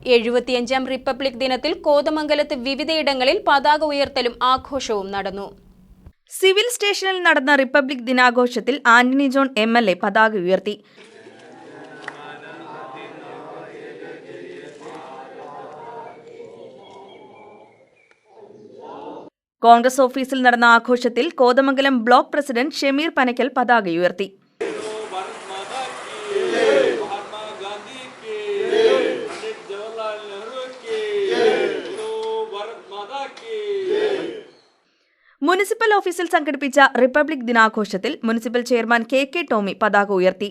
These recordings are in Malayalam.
എഴുപത്തിയഞ്ചാം റിപ്പബ്ലിക് ദിനത്തിൽ കോതമംഗലത്ത് വിവിധയിടങ്ങളിൽ പതാക ഉയർത്തലും ആഘോഷവും നടന്നു. സിവിൽ സ്റ്റേഷനിൽ നടന്ന republic ദിനാഘോഷത്തിൽ Antony John M L A പതാക ഉയർത്തി. കോൺഗ്രസ് ഓഫീസിൽ നടന്ന ആഘോഷത്തിൽ കോതമംഗലം ബ്ലോക്ക് പ്രസിഡന്റ് ഷമീർ പനക്കൽ പതാക ഉയർത്തി. മുനിസിപ്പൽ ഓഫീസിൽ സംഘടിപ്പിച്ച republic ദിനാഘോഷത്തിൽ municipal chairman K K Tomy പതാക ഉയർത്തി.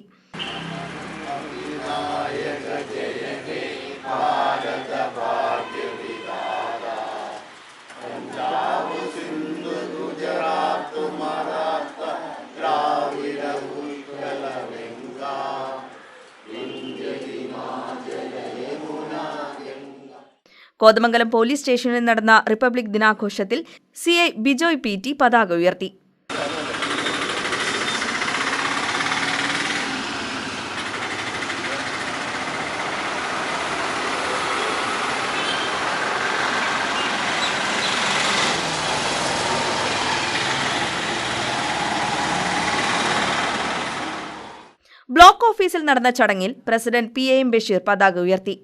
കോതമംഗലം പോലീസ് സ്റ്റേഷനിൽ നടന്ന republic ദിനാഘോഷത്തിൽ C I Bijoy P T പതാക ഉയർത്തി. ബ്ലോക്ക് ഓഫീസിൽ നടന്ന ചടങ്ങിൽ president P A M Basheer പതാക ഉയർത്തി.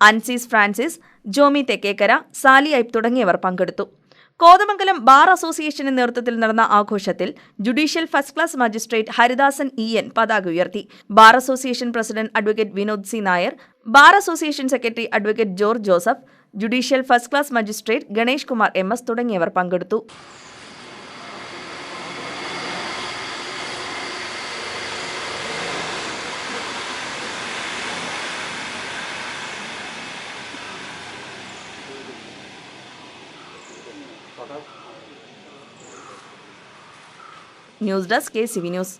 അൻസീസ് ഫ്രാൻസിസ് ജോമി തെക്കേക്കര സാലി ഐബ് തുടങ്ങിയവർ പങ്കെടുത്തു. കോതമംഗലം ബാർ അസോസിയേഷന്റെ നേതൃത്വത്തിൽ നടന്ന ആഘോഷത്തിൽ judicial first class magistrate Haridasan E N പതാക ഉയർത്തി. Bar association president advocate Vinod C Nair bar association secretary advocate George Joseph judicial first class magistrate Ganesh Kumar M S തുടങ്ങിയവർ പങ്കെടുത്തു. News desk K C news.